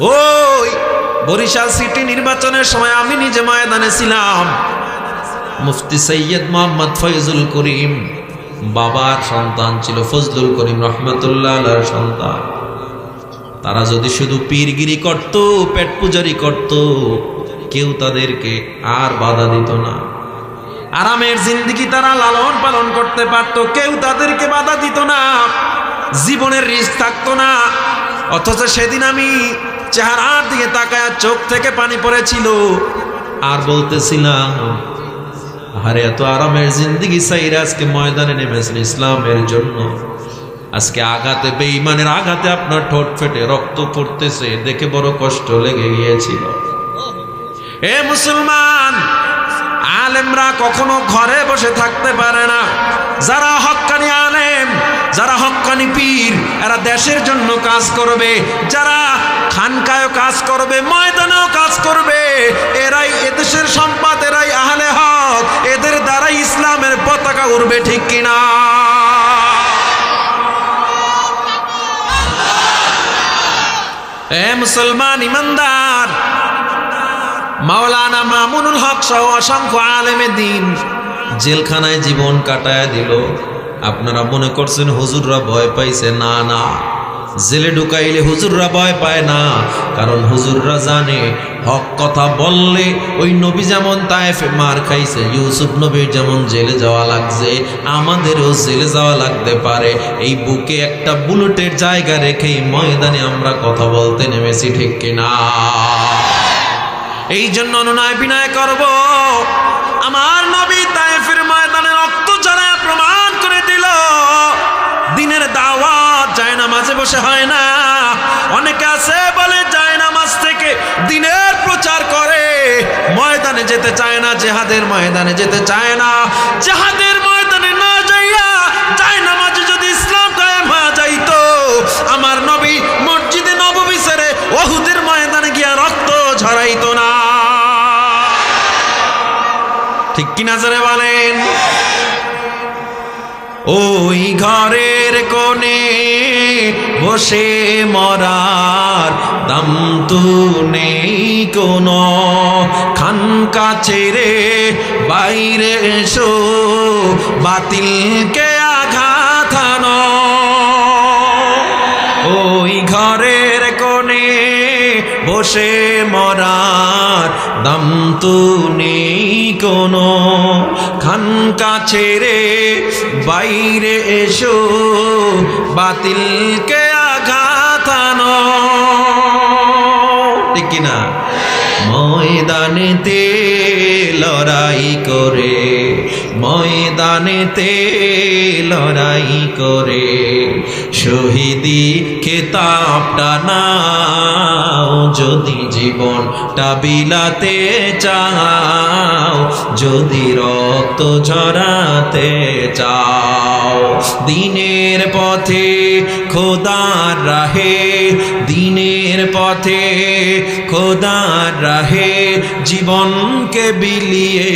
ওই বরিশাল সিটি নির্বাচনের সময় আমি নিজে ময়দানে ছিলাম। মুফতি সৈয়দ মোহাম্মদ ফয়জুল করিম বাবার সন্তান ছিল ফজলুল করিম রহমতুল্লাহ সন্তান। তারা যদি শুধু পীরগিরি করত, পেট পূজারি করত, কেউ তাদেরকে আর বাধা দিত না। আরামের জিন্দিগি তারা লালন পালন করতে পারত, কেউ তাদেরকে বাধা দিত না। জীবনের রিস্ক থাকতো না। অথচ সেদিন আমি চেহারার দিকে তাকায় চোখ থেকে পানি পড়েছিল। আর বলতেছিলাম আরে এত আরামের জিন্দিগি সাইরে আজকে ময়দানে নেমেছেন ইসলামের জন্য। আজকে আঘাতে, বেঈমানের আঘাতে আপনার ঠোঁট ফেটে, রক্ত পড়তেছে, দেখে বড় কষ্ট লেগে গিয়েছিল। এ মুসলমান, আলেমরা কখনো ঘরে বসে থাকতে পারে না। যারা হক্কানি আলেম, যারা হক্কানি পীর, এরা দেশের জন্য কাজ করবে। যারা খানকায়ও কাজ করবে, ময়দানেও কাজ করবে। এরাই এদেশের সম্পদ, এরাই আহলে হক। এদের দ্বারাই ইসলামের পতাকা উড়বে, ঠিক কিনা? এ মুসলমান ইমানদার, মাওলানা মামুনুল হক সহ অসংখ্য আলেমে দিন জেলখানায় জীবন কাটায় দিল। আপনারা মনে করছেন হুজুররা ভয় পাইছে? না না। জেলে ঢুকাইলে হুজুররা ভয় পায় না। কারণ হুজুররা জানে, হক কথা বললে ওই নবী যেমন তায়েফে মার খাইছে, ইউসুফ নবীর যেমন জেলে যাওয়া লাগছে, আমাদেরও জেলে যাওয়া লাগতে পারে। এই বুকে একটা বুলেটের জায়গা রেখেই ময়দানে আমরা কথা বলতে নেমেছি, ঠিক কিনা? এই জন্য অনুনয় বিনয় করব। আমার নবী বসে হয় না। অনেকে আছে বলে যায় না মাঝ থেকে, দিনের প্রচার করে। ময়দানে যেতে চায় না, জেহাদের ময়দানে যেতে চায় না। জেহাদের ময়দানে না যাইয়া যায় না মাঝে যদি ইসলাম কায়েম হয়ে যাইতো। আমার নবী মসজিদে নববী ছেড়ে ওহুদের ময়দানে গিয়া রক্ত ঝরাইতো না। ঠিক কিনা জোরে বলেন? ওই ঘরের কোণে বসে মরার দাম তু নেই কোনো। খানকা ছেড়ে বাইরে এসো, বাতিলকে আঘাত আনো। ওই ঘরের কোণে বসে মরার দাম তো নেই কোনো। খানকা ছেড়ে বাইরে এসো, বাতিলকে আঘাত আনো। ঠিক কিনা ময়দানেতে লড়াই করে, ময়দানেতে লড়াই করে। শহীদি খেতাবটা নাও যদি জীবনটা বিলাতে চাও, যদি রক্ত ঝরাতে চাও। দিনের পথে খোদার রাহে, দিনের পথে খোদার রাহে জীবনকে বিলিয়ে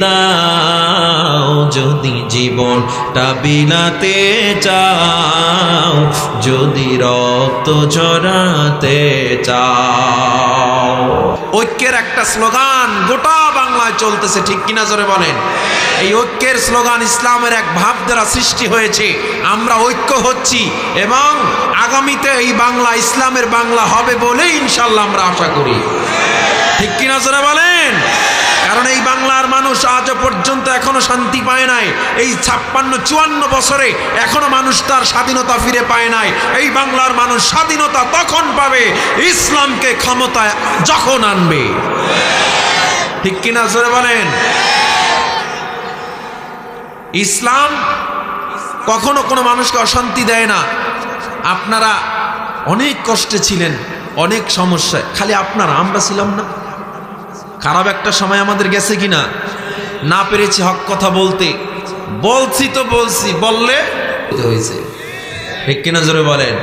দাও। যদি জীবনটা বিলাতে চাও, যদি রক্ত ঝরাতে চাও। ঐক্যের একটা স্লোগান গোটা বাংলায় চলতেছে, ঠিক কিনা জোরে বলেন? এই ঐক্যের স্লোগান ইসলামের এক ভাব দ্বারা সৃষ্টি হয়েছে, আমরা ঐক্য হচ্ছি এবং আগামীতে এই বাংলা ইসলামের বাংলা হবে বলেই ইনশাল্লাহ আমরা আশা করি। ঠিক কিনা জোরে বলেন? কারণ এই বাংলার মানুষ আজও পর্যন্ত এখনও শান্তি পায় নাই। এই ছাপ্পান্ন, চুয়ান্ন বছরে এখনও মানুষ তার স্বাধীনতা ফিরে পায় নাই। এই বাংলার মানুষ স্বাধীনতা তখন পাবে, ইসলামকে ক্ষমতায় যখন আনবে। ঠিক কিনা জোরে বলেন? ইসলাম কখনো কোনো মানুষকে অশান্তি দেয় না। আপনারা অনেক কষ্টে ছিলেন, অনেক সমস্যায়, খালি আপনারা, আমরা ছিলাম না। খারাপ একটা সময় আমাদের গেছে কিনা? না পেরেছি হক কথা বলতে। বলছি তো বলছি, বললে হয়েছে। কিনা জোরে বলেন?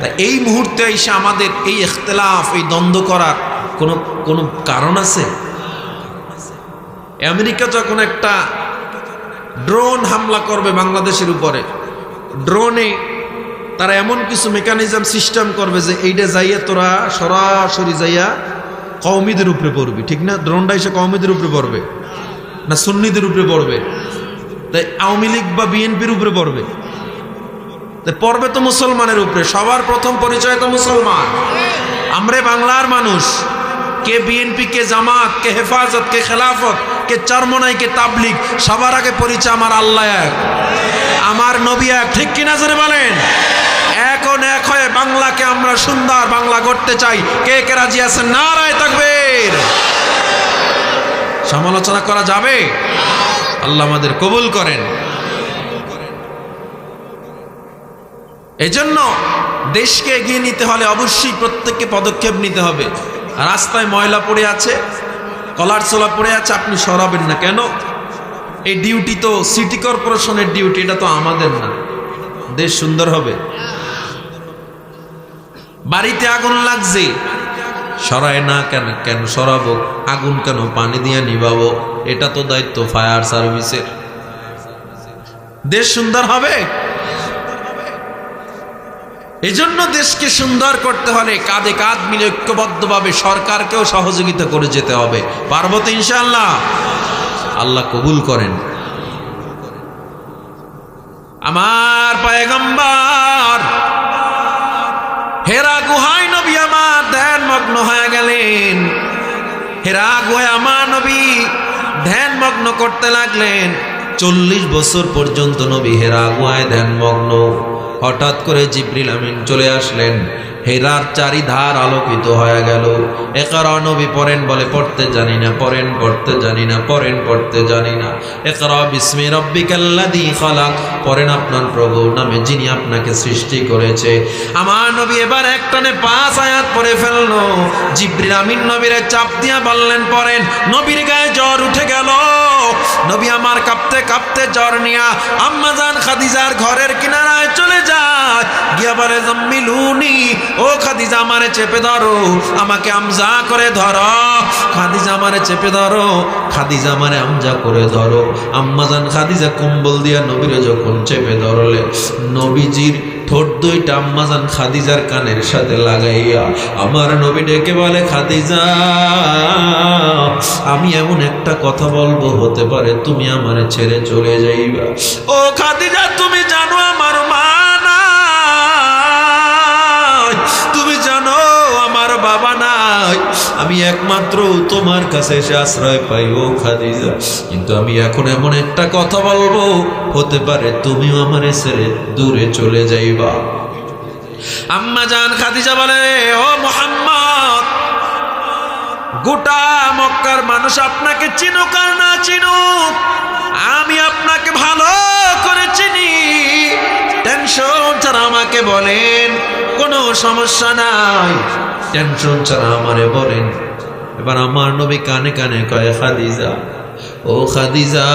তা এই মুহূর্তে এসে আমাদের এই ইখতলাফ, এই দ্বন্দ্ব করার কোনো কোনো কারণ আছে? আমেরিকা যখন একটা ড্রোন হামলা করবে বাংলাদেশের উপরে, ড্রোনে তারা এমন কিছু মেকানিজম সিস্টেম করবে যে এইটা যাইয়া তোরা সরাসরি যাইয়া কৌমিদের উপরে পড়বি, ঠিক না? দ্রোণটা এসে কৌমিদের উপরে পড়বে? না সুন্নিদের উপরে পড়বে? তাই আওয়ামী লীগ বা বিএনপির উপরে পড়বে? পড়বে তো মুসলমানের উপরে, সবার প্রথম পরিচয় তো মুসলমান। আমরা বাংলার মানুষ, কে বিএনপি, কে জামাত, কে হেফাজত, কে খেলাফত, কে চরমনাই, কে তাবলিগ, সবার আগে পরিচয় আমার আল্লাহ এক। আমার নবী এক, ঠিক কিনা বলেন? এখন এক হয়ে বাংলাকে আমরা সুন্দর বাংলা করতে চাই। কে কে রাজি আছেন? নারায় তাকবীর। সমালোচনা করা যাবে? আল্লাহ আমাদের কবুল করেন। এজন্য দেশকে এগিয়ে নিতে হলে অবশ্যই প্রত্যেককে পদক্ষেপ নিতে হবে। রাস্তায় ময়লা পড়ে আছে, কলার চোলা পড়ে আছে, আপনি সরাবেন না। কেন? এই ডিউটি তো সিটি কর্পোরেশনের ডিউটি, এটা তো আমাদের না। দেশ সুন্দর হবে। বাড়িতে আগুন লাগছে। সরায় না কেন কেন সরাবো? আগুন কেন? পানি দিয়ে নিবাবো এটা তো দায়িত্ব ফায়ার সার্ভিসের। দেশ সুন্দর হবে? এজন্য দেশকে সুন্দর করতে হলে কাঁধে কাঁধ মিলে ঐক্যবদ্ধভাবে সরকারকেও সহযোগিতা করে যেতে হবে। পার্বত ইনশাল্লাহ আল্লাহ কবুল করেন। আমার পায়গম্বর হেরা গুহায় নবী আমার ধ্যান মগ্ন হয়ে গেলেন। হেরা গুহায় আমার নবী ধ্যান মগ্ন করতে লাগলেন। চল্লিশ বছর পর্যন্ত নবী হেরা গুহায় ধ্যান মগ্ন। হঠাৎ করে জিব্রিল আমিন চলে আসলেন। হেরার চারিধার আলোকিত হয়ে গেল। একরা নবী পড়েন বলে পড়তে জানি না, পড়েন, পড়তে জানি না, পড়েন, পড়তে জানি না। একরা, বিস্মি রব্বিকাল্লাযী খালাক। পড়েন আপনার প্রভু নামে যিনি আপনাকে সৃষ্টি করেছে। আমার নবী এবার একটানে পাঁচ আয়াত পরে ফেলল। জিব্রিল আমিন নবীরে চাপ দিয়া বললেন, পড়েন, নবীর গায়ে জ্বর উঠে গেল। নবী আমার কাঁপতে কাঁপতে জ্বর নিয়া আম্মাজান খাদিজার ঘরের কিনারায় চলে যায়। গিয়া বলে, জম্মিলুনি ও খাদিজা, আমারে চেপে ধরো, আমাকে আমজা করে ধরো। খাদিজা, আমারে চেপে ধরো, খাদিজা, আমারে আমজা করে ধরো। আম্মাজান খাদিজা কম্বল দিয়া নবীরে যখন চেপে ধরলে, নবীজির ঠোঁট দুইটা আম্মাজান খাদিজার কানের সাথে লাগাইয়া আমার নবী ডেকে বলে, খাদিজা, আমি এমন একটা কথা বলব, হতে পারে তুমি আমারে ছেড়ে চলে যাইবা। ও খাদিজা, তুমি জানো আমি একমাত্র তোমার কাছে এসে আশ্রয় পাই, ও খাদিজা। কিন্তু আমি এখন এমন একটা কথা বলব, হতে পারে তুমিও আমার ছেড়ে দূরে চলে যাইবা। আম্মা জান খাদিজা বলে, ও মোহাম্মদ, গোটা মক্কার মানুষ আপনাকে চিনুক আর না চিনুক, আমি আপনাকে ভালো করে চিনি। টেনশন ছাড়া আমাকে বলেন, কোনো সমস্যা নাই। টেনশন ছাড়া আমারে বলেন। এবার আমার নবী কানে কানে কয়, খাদিজা, ও খাদিজা,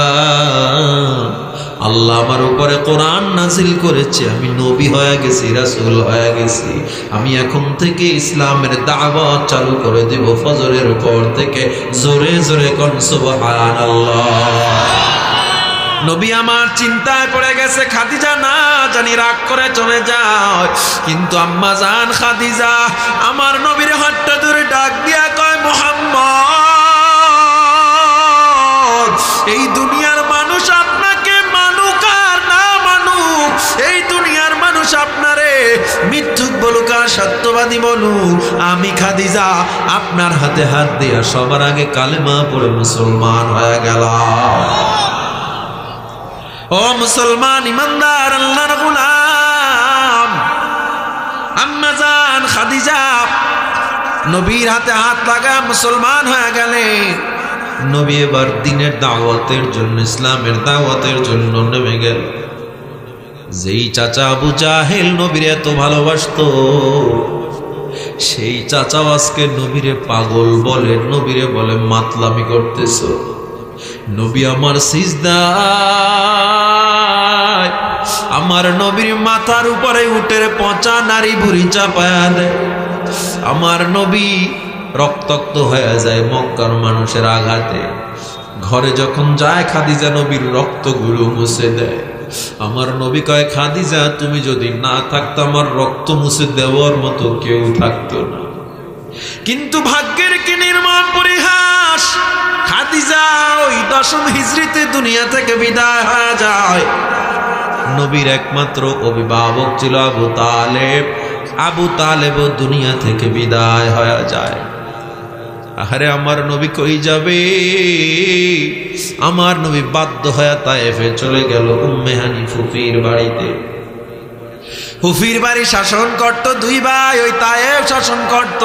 আল্লাহ আমার উপরে কোরআন নাজিল করেছে। আমি নবী হয়ে গেছি, রাসূল হয়ে গেছি। আমি এখন থেকে ইসলামের দাওয়াত চালু করে দেব ফজরের পর থেকে। জোরে জোরে কোন, সুবহানাল্লাহ। নবী আমার চিন্তায় পড়ে গেছে, খাদিজা না জানি রাগ করে চলে যায়। কিন্তু আম্মা জান খাদিজা, আমার নবীর হাতটা ধরে ডাক দিয়া কয়, মোহাম্মদ, এই দুনিয়ার মানুষ আপনাকে মানুক আর না মানুক। এই দুনিয়ার মানুষ আপনারে মিথ্যুক বলুক আর সত্যবাদী বলুক। আমি খাদিজা, আপনার হাতে হাত দিয়া সবার আগে কালেমা পড়ে মুসলমান হয়ে গেলাম। ও মুসলমান ইমানদার আল্লাহর গোলাম আম্মা জান, খাদিজা, নবীর হাতে হাত লাগা মুসলমান হয়ে গেলে নবী এবার দিনের দাওয়াতের জন্য, ইসলামের দাওয়াতের জন্য নেমে গেল। যেই চাচা আবু জাহেল নবীর এত ভালোবাসতো, সেই চাচাও আজকে নবীরে পাগল বলে, নবীরে বলে মাতলামি করতেছো। নবী আমার সিজদায়। আমার নবীর মাথার উপরে উঠে পচা নারী বুড়ি চাপায়া দেয়। আমার নবী রক্তাক্ত হয়ে যায় মক্কার মানুষের আঘাতে। ঘরে যখন যায় খাদিজা নবীর রক্তগুলো মুছে দেয়। আমার নবী কয়, খাদিজা, তুমি যদি না থাকতো, আমার রক্ত মুছে দেওয়ার মতো কেউ থাকতো না। কিন্তু ভাগ্যের কি নির্মম পরিহাস? খাদিজা ওই দশম হিজড়িতে দুনিয়া থেকে বিদায় হয়ে যায়। নবীর একমাত্র অভিভাবক ছিল আবু তালেব। আবু তালেব দুনিয়া থেকে বিদায় হয়ে যায়। আরে আমার নবী কই যাবে? আমার নবী বাধ্য হয়ে তায়েফে চলে গেল উম্মেহানি ফুফির বাড়িতে। ফুফির বাড়ি শাসন করত, দুই ভাই ওই তায়েফ শাসন করত।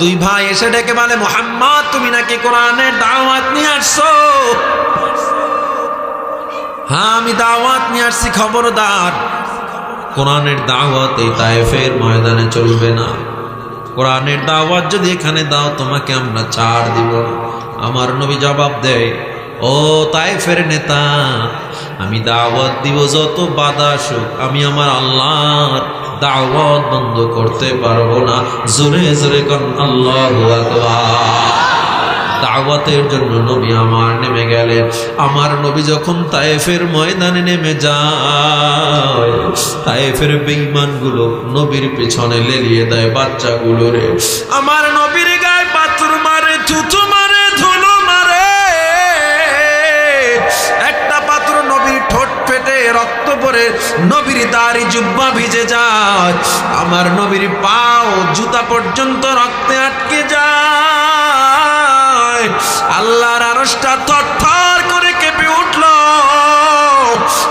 দুই ভাই এসে ডেকে বলে, মোহাম্মদ, তুমি নাকি কোরআনের দাওয়াত নিয়ে আসছো? হ্যাঁ আমি দাওয়াত নিয়ে আসছি, খবরদার। কোরআনের দাওয়াত এই তায়েফের ময়দানে চলবে না। কোরআনের দাওয়াত যদি এখানে দাও, তোমাকে আমরা ছাড় দিব আমার নবী জবাব দেয় ও তাইফের নেতা, আমি দাওয়াত দিব যত বাধা আসুক, আমি আমার আল্লাহর দাওয়াত বন্ধ করতে পারব না। জোরে জোরে কন, আল্লাহ দাওয়াতের জন্য নবী আমার নেমে গেলেন। আমার নবী যখন তায়েফের ময়দানে নেমে যায় তায়েফের বেঈমানগুলো নবীর পেছনে লেলিয়ে দেয় বাচ্চাগুলোরে। আমার পরে নবীর দাড়ি জুব্বা ভিজে যায়। আমার নবীর পাও জুতা পর্যন্ত রক্তে আটকে যায়। আল্লাহর আরসটা থরথর করে কেঁপে উঠল।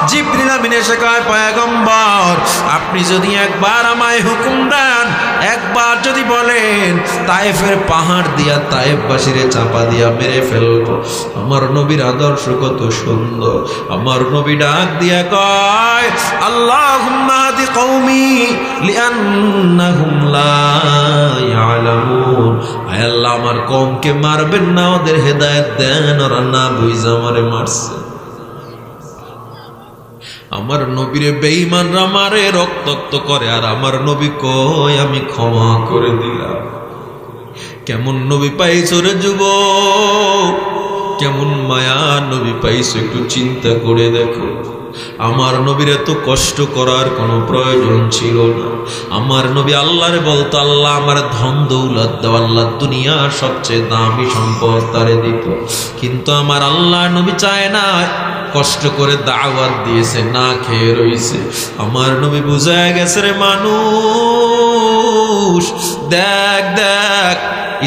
জিবরিল আমিন এসে কয়, পয়গম্বর, আপনি যদি একবার আমায় হুকুম দেন যদি বলেন, তায়েফের পাহাড় দিয়া তায়েফবাসীরে চাপা দিয়া মেরে ফেলব। আমার নবীর আদর্শ কত সুন্দর। আমার নবী ডাক দিয়া কয়, আল্লাহুম্মা হাদি কওমি লিআন্নাহুম লা ইয়ালামুন। আল্লাহ, আমার কওমকে মারবেন না, ওদের হেদায়েত দেন, ওরা না বুঝা আমারে মারছে। আমার নবীরে বেঈমানরা মারে, রক্তাক্ত করে, আর আমার নবী কই? আমি ক্ষমা করে দিলাম। কেমন নবী পাইছো রে যুব কেমন মায়া নবী পাইছো একটু চিন্তা করে দেখো। আমার নবীর এত কষ্ট করার কোনো প্রয়োজন ছিল না। আমার নবী আল্লাহরে বলতো, আল্লাহ আমার ধন দৌলত দাও, আল্লাহ দুনিয়ার সবচেয়ে দামি সম্পদ তারে দিত। কিন্তু আমার আল্লাহ নবী চায় না। কষ্ট করে দাওয়াত দিয়েছে, না খেয়ে রইছে। আমার নবী বুঝায় গেছে রে মানুষ, দেখ দেখ,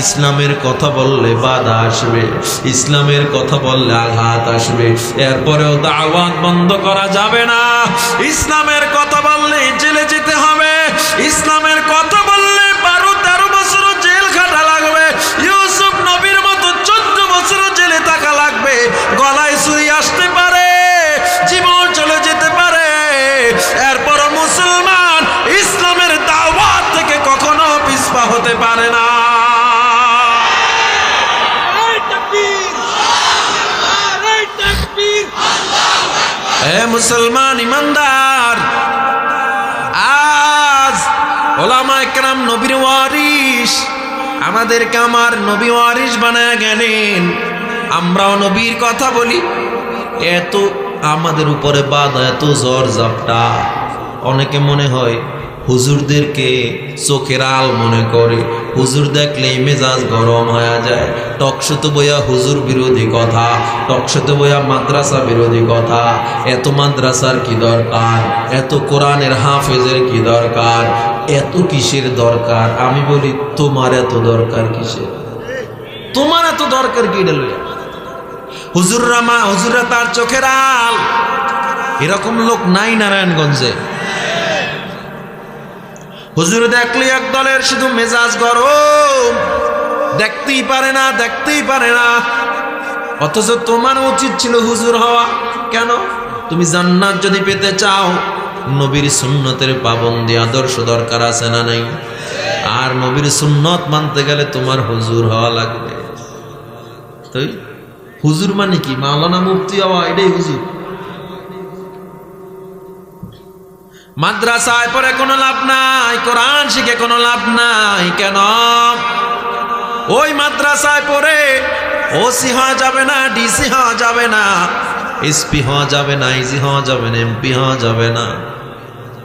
ইসলামের কথা বললে বাধা আসবে, ইসলামের কথা বললে আঘাত আসবে, এরপরেও দাওয়াত বন্ধ করা যাবে না। ইসলামের কথা বললে জেলে যেতে হবে, ইসলামের কথা মুসলমান ইমানদার। আজ ওলামা একরাম নবীর ওয়ারিস আমাদেরকে আমার নবী ওয়ারিস বানায় গেলেন। আমরাও নবীর কথা বলি। এত আমাদের উপরে বাধা, এত জ্বর জাপটা অনেকে মনে হয় হুজুরদেরকে চোখের আল মনে করে। হুজুর দেখলেই মেজাজ গরম হয়ে যায়। টকশত বইয়া হুজুর বিরোধী কথা টকশত বইয়া মাদ্রাসা বিরোধী কথা। এত মাদ্রাসার কি দরকার? এত কোরআনের হাফেজের কি দরকার? এত কিসের দরকার? আমি বলি, তোমার এত দরকার কিসের? তোমার এত দরকার কি এটা লইয়া? হুজুররা মা, হুজুররা তার চোখের আল। এরকম লোক নাই নারায়ণগঞ্জে। হুজুর দেখলে এক দলের শুধু মেজাজ গরম। দেখতেই পারে না, দেখতেই পারে না। অথচ তোমার উচিত ছিল হুজুর হওয়া। কেন? তুমি জান্নাত যদি পেতে চাও, নবীর সুন্নতের পাবন্দি আদর্শ দরকার আছে না নাই? আর নবীর সুন্নত মানতে গেলে তোমার হুজুর হওয়া লাগবে। তাই? হুজুর মানে কি? মাওলানা মুফতি হওয়া, এটাই হুজুর। মাদ্রাসায় পরে কোনো লাভ নাই, কোরআন শিখে কোনো লাভ নাই, কেন? ওই মাদ্রাসায় পড়ে ওসি হওয়া যাবে না, ডিসি হওয়া যাবে না, এসপি হওয়া যাবে না আইজি হওয়া যাবে না, এমপি হওয়া যাবে না।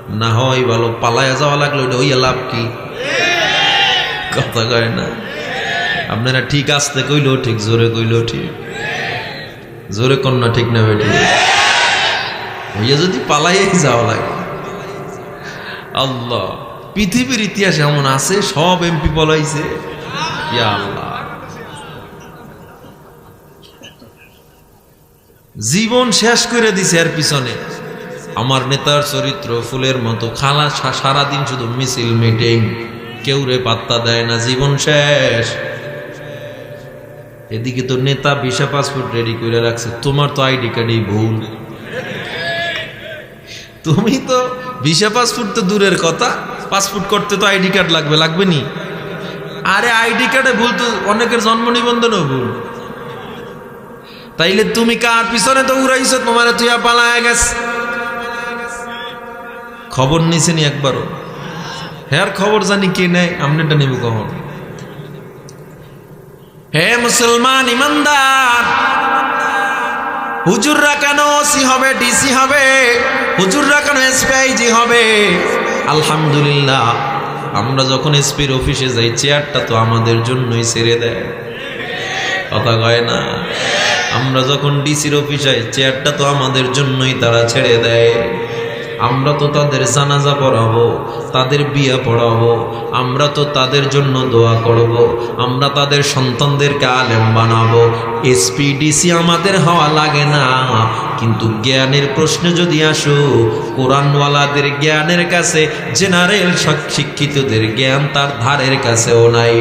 না হয় ভালো পালায়া যাওয়া লাগল ওইটা ওই লাভ কি? কথা কয় না। আপনারা ঠিক আসতে কইলো ঠিক, জোরে কইলো ঠিক। জোরে কন্যা ঠিক না বেটি? হইয়া যদি পালাই যাওয়া লাগে। আল্লাহ, পৃথিবীর ইতিহাস এমন আছে, সব এমপি বলাইছে। জীবন শেষ করে দিছে এর পিছনে। আমার নেতার চরিত্র, ফুলের মতো, খালা সারাদিন শুধু মিছিল, মিটিং, কেউ রে পাত্তা দেয় না, জীবন শেষ। এদিকে তো নেতা ভিসা পাসপোর্ট রেডি করে রাখছে, তোমার তো আইডি কার্ডই ভুল। তুমি তো ভিসা পাসপোর্ট তো দূরের কথা। পাসপোর্ট করতে তো আইডি কার্ড লাগবে লাগবে নি আরে আইডি কার্ডে ভুল তো অনেকের জন্ম নিবন্ধনও ভুল। তাইলে তুমি কার পিছনে তো উড়াইছো? তোমার তুই পালায় গেছ। খবর নিছে নি একবারও। হ্যাঁ খবর জানি কে নেয় আমনেটা নিব কখন। হে মুসলমান ইমানদার, হুজুররা কেন ওসি হবে, ডিসি হবে? হুজুররা কেন এসপিআইজি হবে? আলহামদুলিল্লাহ, আমরা যখন এসপির অফিসে যাই, চেয়ারটা তো আমাদের জন্যই ছেড়ে দেয়। কথা কয় না? আমরা যখন ডিসির অফিসে চেয়ারটা তো আমাদের জন্যই তারা ছেড়ে দেয়। আমরা তো তাদের জানাজা পড়াবো, তাদের বিয়ে পড়াবো, আমরা তো তাদের জন্য দোয়া করব। আমরা তাদের সন্তানদেরকে আলেম বানাবো এসপিডিসি আমাদের হওয়া লাগে না, কিন্তু জ্ঞানের প্রশ্নে যদি আসো, কোরআনওয়ালাদের জ্ঞানের কাছে, জেনারেল শিক্ষিতদের জ্ঞান তার ধারের কাছেও নাই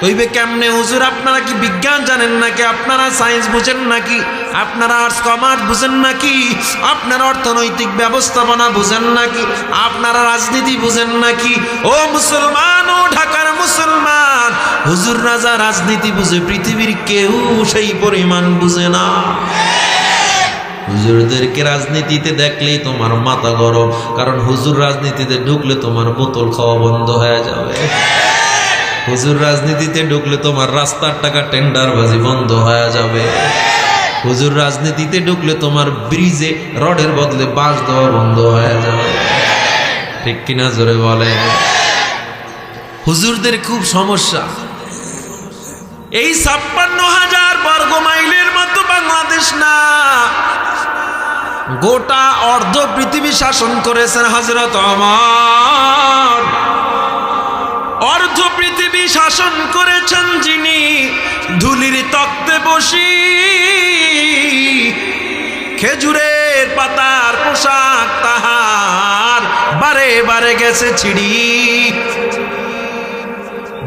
কইবে কেমনে? হুজুর, আপনারা কি বিজ্ঞান জানেন নাকি? আপনারা সায়েন্স বুঝেন নাকি? আপনারা আর্টস, কমার্স বুঝেন নাকি? আপনারা অর্থনৈতিক ব্যবস্থাপনা বুঝেন নাকি? আপনারা রাজনীতি বুঝেন নাকি? ও মুসলমান, ও ঢাকার মুসলমান, হুজুর রাজা রাজনীতি বুঝে পৃথিবীর কেউ সেই পরিমাণ বুঝে না। হুজুরদেরকে রাজনীতিতে দেখলেই তোমার মাথা গরম, কারণ হুজুর রাজনীতিতে ঢুকলে তোমার বোতল খাওয়া বন্ধ হয়ে যাবে। হুজুর রাজনীতিতে ঢুকলে তোমার রাস্তার টাকা টেন্ডারবাজি বন্ধ হয়ে যাবে। হুজুর রাজনীতিতে ঢুকলে তোমার ব্রিজে, রডের বদলে বাঁশ দেওয়া বন্ধ হয়ে যাবে। ঠিক কিনা জোরে বলে? হুজুরদের খুব সমস্যা। এই ছাপ্পান্ন হাজার বর্গ মাইলের মতো বাংলাদেশ না। গোটা অর্ধ পৃথিবী শাসন করেছেন হাজরত আমার অর্ধ পৃথিবী শাসন করেছেন যিনি, ধুলির তক্তে বসি। খেজুরের পাতার পোশাক তাহার বারে বারে গেছে ছিড়ি।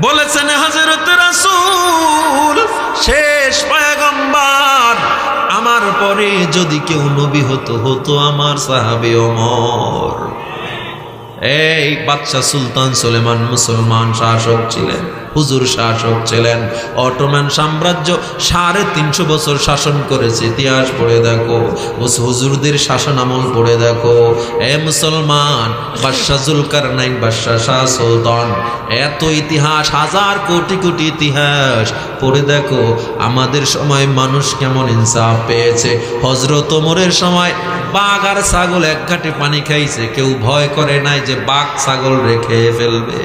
বলেছেন হজরত রাসুল, শেষ পয়গম্বর, আমার পরে যদি কেউ নবী হতো হতো আমার সাহাবে অমর এই বাচ্চা সুলতান সুলেমান মুসলমান শাসক ছিলেন। হুজুর শাসক ছিলেন। অটোম্যান সাম্রাজ্য সাড়ে তিনশো বছর শাসন করেছে। ইতিহাস পড়ে দেখো হুজুরদের শাসন আমল পড়ে দেখো। এ মুসলমান বাদশাহ জুলকার নাইন বাদশাহ শাহ সুলতান, এত ইতিহাস, হাজার কোটি কোটি ইতিহাস পড়ে দেখো। আমাদের সময় মানুষ কেমন ইনসাফ পেয়েছে। হজরত ওমরের সময় বাঘ আর ছাগল এক ঘাটে পানি খাইছে। কেউ ভয় করে নাই যে বাঘ, ছাগল রেখে ফেলবে।